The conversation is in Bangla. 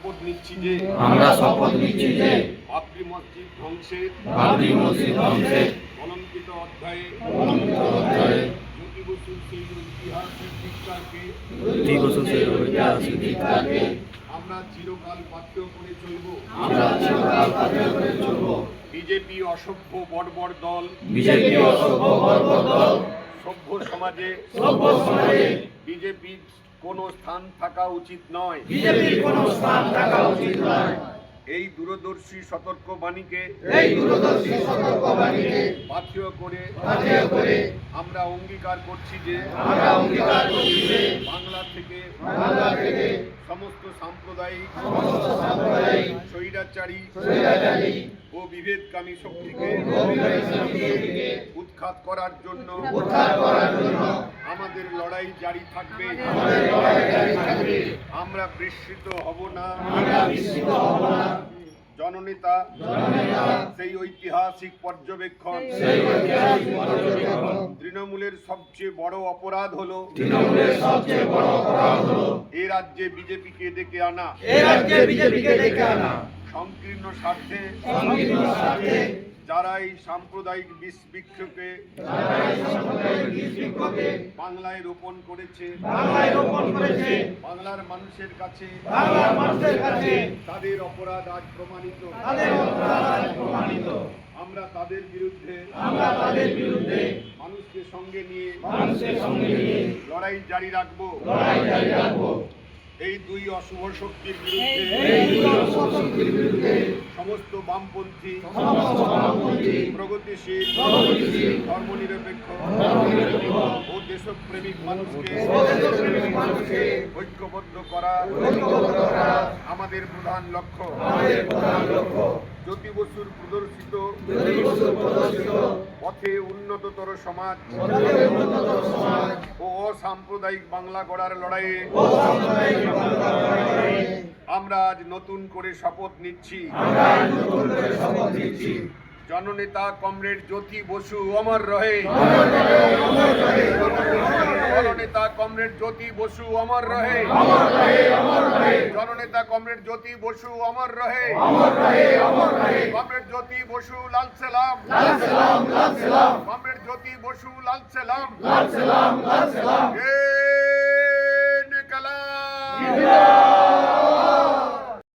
শপথ নিচ্ছি যে আমরা শপথ নিচ্ছি যে বাবরি মসজিদ ধ্বংসের বাবরি মসজিদ ধ্বংসের কলঙ্কিত অধ্যায়ে অধ্যায়ে জ্যোতি বসুর সেই ঐতিহাসিক দিকটাকে জ্যোতি বসু সেই ঐতিহাসিক দিকটাকে আমরা চিরকাল পাঠ্য করে চলব। আমরা চিরকাল পাথেয় করে চলব। বিজেপি অসভ্য বর্বর দল বিজেপি অসভ্য গর্ব দল সভ্য সমাজে সভ্য সমাজে বিজেপির কোনো স্থান থাকা উচিত নয়। বিজেপির কোনো স্থান থাকা উচিত নয়। এই দূরদর্শী সতর্ক বাণীকে এই দূরদর্শী সতর্কবাণীকে পাথেয় করে পাথেয় করে আমরা অঙ্গীকার করছি যে আমরা অঙ্গীকার করছি যে বাংলা থেকে বাংলা থেকে সমস্ত সাম্প্রদায়িক সমস্ত সাম্প্রদায়িক স্বৈরাচারী স্বৈরাচারী ও বিভেদকামী শক্তিকে অভিনয় শক্তিকে উৎখাত করার জন্য আমাদের লড়াই জারি থাকবে। আমরা বিস্মৃত হব না। জননেতা সেই ঐতিহাসিক পর্যবেক্ষণ। তৃণমূলের সবচেয়ে বড় অপরাধ হলো এ রাজ্যে বিজেপিকে ডেকে আনা। এই রাজ্যে বিজেপিকে ডেকে আনা। সংকীর্ণ স্বার্থে যারা এই সাম্প্রদায়িক বিক্ষোভে বাংলায় রোপণ করেছে বাংলায় রোপণ করেছে বাংলার মানুষের কাছে বাংলার মানুষের কাছে তাদের অপরাধ আজ প্রমাণিত। তাদের অপরাধ আজ প্রমাণিত। আমরা তাদের বিরুদ্ধে আমরা তাদের বিরুদ্ধে মানুষকে সঙ্গে নিয়ে মানুষের সঙ্গে নিয়ে লড়াই জারি রাখব। লড়াই জারি রাখব। এই দুই অশুভ শক্তির বিরুদ্ধে সমস্ত বামপন্থী প্রগতিশীল ধর্মনিরপেক্ষ ও দেশপ্রেমিক মানুষকে ঐক্যবদ্ধ করা আমাদের প্রধান লক্ষ্য। জ্যোতি বসুর প্রদর্শিত পথে উন্নততর সমাজ। অসাম্প্রদায়িক বাংলা গড়ার সাম্প্রদায়িক লড়াইয়ে আমরা আজ নতুন করে শপথ নিচ্ছি। জননেতা কমরেড জ্যোতি বসু অমর রহে। জননেতা কমরেড জ্যোতি বসু অমর রহে। জননেতা কমরেড জ্যোতি বসু অমর রহে। কমরেড জ্যোতি বসু লাল সালাম। কমরেড জ্যোতি বসু লাল সেলাম লাল সেলাম লাল সালাম